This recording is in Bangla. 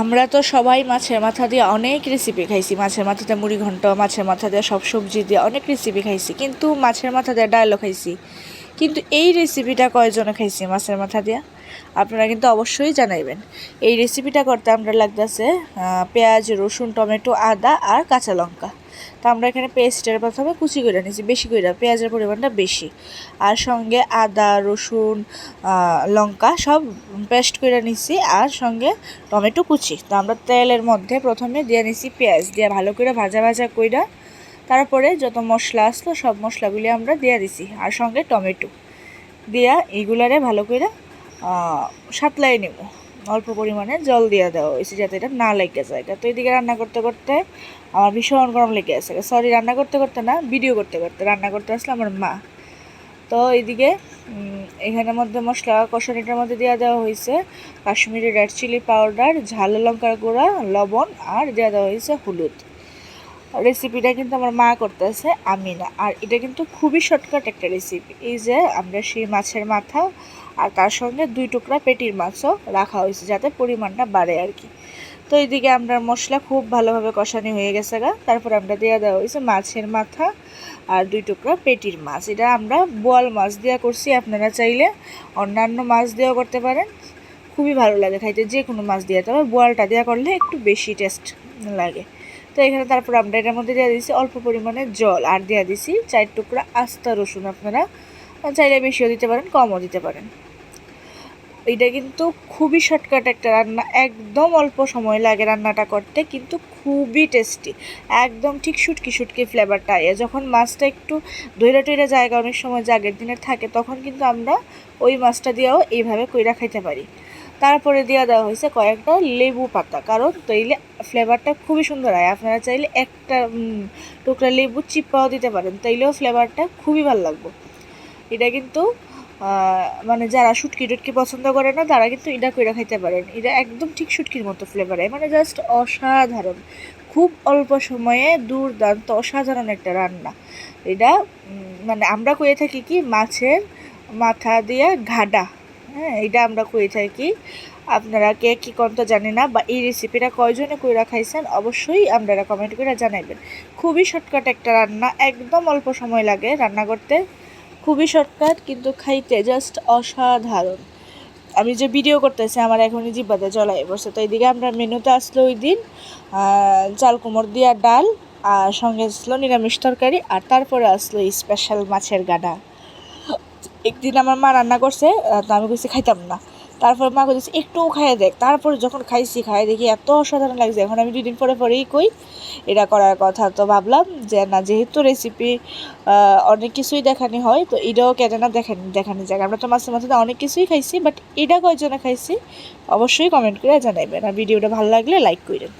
আমরা তো সবাই মাছের মাথা দিয়ে অনেক রেসিপি খাইছি। মাছের মাথাতে মুড়ি ঘন্ট, মাছের মাথা দিয়ে সব সবজি দিয়ে অনেক রেসিপি খাইছি। কিন্তু মাছের মাথা দিয়ে ডালও খাইছি। কিন্তু এই রেসিপিটা কয়জনে খাইছি মাছের মাথা দিয়া? আপনারা কিন্তু অবশ্যই জানাইবেন। এই রেসিপিটা করতে আমরা লাগতেছে পেঁয়াজ, রসুন, টমেটো, আদা আর কাঁচা লঙ্কা। তো আমরা এখানে পেস্টের প্রথমে কুচি করে নিয়েছি বেশি করে, পেঁয়াজের পরিমাণটা বেশি। আর সঙ্গে আদা, রসুন লঙ্কা সব পেস্ট করে নিছি, আর সঙ্গে টমেটো কুচি। তো আমরা তেলের মধ্যে প্রথমে দিয়ে নিছি পেঁয়াজ, দিয়ে ভালো করে ভাজা ভাজা কইরা তারপরে যত মশলা আসলো সব মশলাগুলি আমরা দিয়ে দিছি, আর সঙ্গে টমেটো। দিয়া এইগুলারে ভালো করে সাতলাই নেব। অল্প পরিমাণে জল দিয়ে দেওয়া হয়েছে যাতে এটা না লেগে যায়। তো এদিকে রান্না করতে করতে আমার ভীষণ গরম লেগে আছে। সরি রান্না করতে করতে না ভিডিও করতে করতে। রান্না করতে আসলে আমার মা। তো এইদিকে এখানের মধ্যে মশলা, কষানিটার মধ্যে দেওয়া দেওয়া হয়েছে। কাশ্মীরি রেড চিলি পাউডার ঝাল লঙ্কার গুঁড়া, লবণ, আর দেওয়া দেওয়া হয়েছে হলুদ। রেসিপিটা কিন্তু আমার মা করতেছে আমি না আর এটা কিন্তু খুবই শর্টকাট একটা রেসিপি এই যে, আমরা সেই মাছের মাথা আর তার সঙ্গে দুই টুকরা পেটির মাছও রাখা হয়েছে যাতে পরিমাণটা বাড়ে আর কি। তো এইদিকে আমরা মশলা খুব ভালোভাবে কষানি হয়ে গেছে গা। তারপর আমরা দেওয়া দেওয়া হয়েছে মাছের মাথা আর দুই টুকরা পেটির মাছ। এটা আমরা বোয়াল মাছ দেওয়া করছি, আপনারা চাইলে অন্যান্য মাছ দেওয়া করতে পারেন। খুবই ভালো লাগে খাইতে যে কোনো মাছ দিয়ে। তবে বোয়ালটা দেওয়া করলে একটু বেশি টেস্ট লাগে। তো এখানে তারপর আমরা এটার মধ্যে দেওয়া দিয়েছি অল্প পরিমাণে জল আর দেওয়া দিছি চার টুকরা আস্তা রসুন আপনারা চাইলে বেশিও দিতে পারেন, কমও দিতে পারেন। এটা কিন্তু খুবই শর্টকাট একটা রান্না, একদম অল্প সময় লাগে রান্নাটা করতে, কিন্তু খুবই টেস্টি একদম ঠিক শুটকি শুটকি ফ্লেভারটা আয় যখন মাছটা একটু ধৈরা টইরা জায়গা অনেক সময় যে আগের দিনের থাকে, তখন কিন্তু আমরা ওই মাছটা দিয়েও এইভাবে কইরা খাইতে পারি। তারপরে দেওয়া দেওয়া হয়েছে কয়েকটা লেবু পাতা, কারণ তৈলে ফ্লেভারটা খুবই সুন্দর হয়। আপনারা চাইলে একটা টুকরা লেবু চিপাও দিতে পারেন। তাইলেও ফ্লেভারটা খুবই ভালো লাগবে। এটা কিন্তু মানে যারা শুটকি টুটকি পছন্দ করে না, তারা কিন্তু এটা কইরা খাইতে পারেন। এটা একদম ঠিক শুটকির মতো ফ্লেভার হয়। মানে জাস্ট অসাধারণ। খুব অল্প সময়ে দুর্দান্ত, অসাধারণ একটা রান্না। এটা মানে আমরা কয়ে থাকি কি, মাছের মাথা দিয়ে ঘাডা। হ্যাঁ এটা আমরা কয়ে থাকি। আপনারা কে কী কন্ত জানি না বা এই রেসিপিটা কয়জনে কইরা খাইছেন, অবশ্যই আপনারা কমেন্ট করে জানাইবেন। খুবই শর্টকাট একটা রান্না, একদম অল্প সময় লাগে রান্না করতে। খুবই শর্টকাট কিন্তু খাইতে জাস্ট অসাধারণ। আমি যে ভিডিও করতেছি, আমার এখনই জিব্বাতে চলাই বসে তো এইদিকে আমরা মেনুতে আসলো ওই দিন চাল কুমড় দিয়া ডাল, আর সঙ্গে আসলো নিরামিষ তরকারি, আর তারপরে আসলো স্পেশাল মাছের গাডা একদিন আমার মা রান্না করছে তো আমি কিছু খাইতাম না। তারপর মা বলছে একটু খাইয়ে দেখ। তারপরে যখন খাইছি, খাইয়ে দেখি এত অসাধারণ লাগছে। এখন আমি দুদিন পরে পরেই কই, এটা করার কথা। তো ভাবলাম যে, না, যেহেতু রেসিপি অনেক কিছুই দেখানি হয়, তো এটাও কেন না দেখানি দেখানি যাক। আমরা তো মাঝে মাঝে অনেক কিছুই খাইছি বাট এটা কয়জনে খাইছি, অবশ্যই কমেন্ট করে জানাইবেন। আর ভিডিওটা ভালো লাগলে লাইক করেন